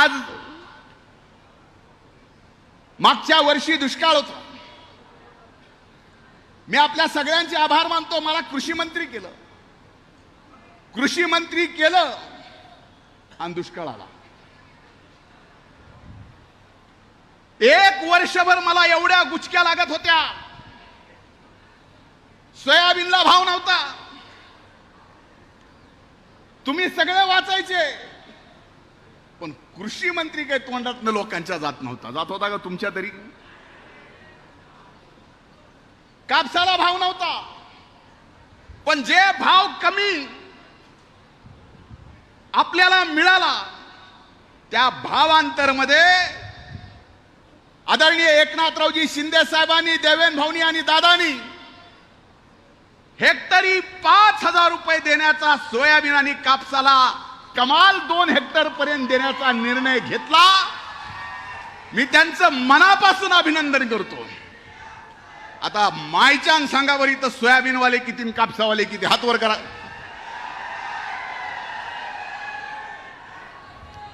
आज मागच्या वर्षी दुष्काळ होता. मी आपल्या सगळ्यांचे आभार मानतो. मला कृषी मंत्री केलं. कृषी मंत्री केलं आणि दुष्काळ आला. एक वर्षभर मला एवढ्या गुचक्या लागत होत्या. सोयाबीनला भाव नव्हता. तुम्ही सगळे वाचायचे. पण कृषी मंत्री काही तोंडातनं लोकांच्या जात नव्हता. जात होता का तुमच्या तरी? कापसाला भाव नव्हता. पण जे भाव कमी आपल्याला मिळाला त्या भावांतरमध्ये आदरणीय एकनाथरावजी शिंदे साहेबांनी देवेन भाऊनी आणि दादानी हेक्टरी पाच हजार रुपये देण्याचा सोयाबीन आणि कापसाला कमाल दोन हेक्टर पर्यंत देण्याचा निर्णय घेतला. मी त्यांचं मनापासून अभिनंदन करतो. आता मायच्यान सांगा बरं इथं सोयाबीनवाले किती कापसावाले किती हातवर करा.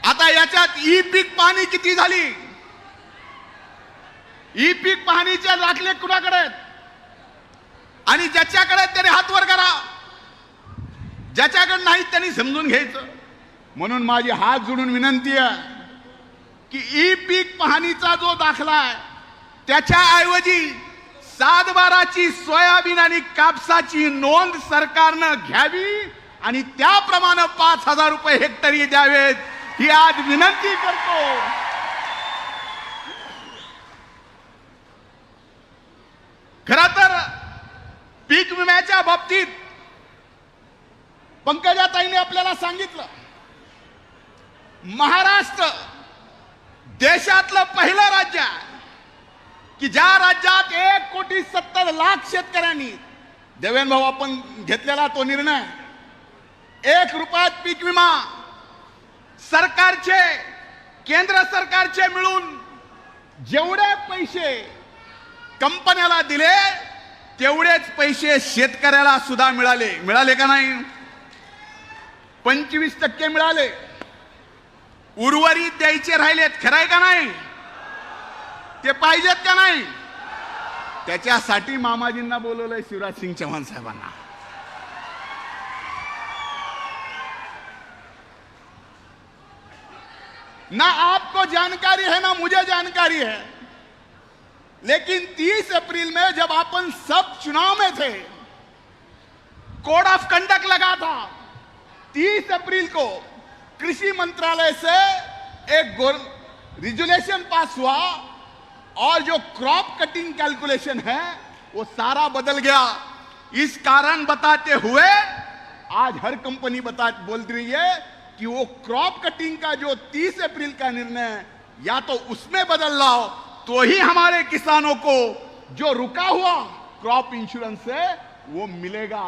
आता याच्यात ई पीक पाहणी किती झाली? ई पीक पाहणीचे दाखले कुणाकडे आहेत? आणि ज्याच्याकडे त्याने हातवर करा. ज्याच्याकडे नाही त्यांनी समजून घ्यायचं. म्हणून माझी हात जोडून विनंती आहे की ई पीक पाहणीचा जो दाखला आहे त्याच्याऐवजी सातबाराची सोयाबीन आणि कापसाची नोंद सरकारनं घ्यावी आणि त्याप्रमाणे पाच हजार रुपये हेक्टरी द्यावेत ही आज विनंती करतो. खर तर पीक विम्याच्या बाबतीत पंकजाताईने आपल्याला सांगितलं महाराष्ट्र देशातलं पहिलं राज्य आहे. की ज्या राज्यात एक कोटी सत्तर लाख शेतकऱ्यांनी देवेन भाऊ आपण घेतलेला तो निर्णय एक रुपयात पीक विमा सरकारचे केंद्र सरकारचे मिळून जेवढे पैसे कंपन्याला दिले तेवढेच पैसे शेतकऱ्याला सुद्धा मिळाले. मिळाले का नाही? पंचवीस टक्के मिळाले. उर्वरित द्यायचे राहिलेत. खरंय का नाही? ते पाहिजेत का नाही? त्याच्यासाठी मामाजींना बोलवलंय शिवराज सिंग चौहान साहेबांना. ना आपको जानकारी है, ना मुझे जानकारी है. लेकिन 30 अप्रैल में जब अपन सब चुनाव में थे, कोड ऑफ़ कंडक्ट लगा था 30 अप्रैल को कृषि मंत्रालय से एक रिजुलेशन पास हुआ और जो क्रॉप कटिंग कैलकुलेशन है, वो सारा बदल गया। इस कारण बताते हुए आज हर कंपनी बता, बोल रही है कि वो क्रॉप कटिंग का जो 30 अप्रैल का निर्णय या तो उसमें बदल लाओ तो ही हमारे किसानों को जो रुका हुआ क्रॉप इंश्योरेंस है, वो मिलेगा।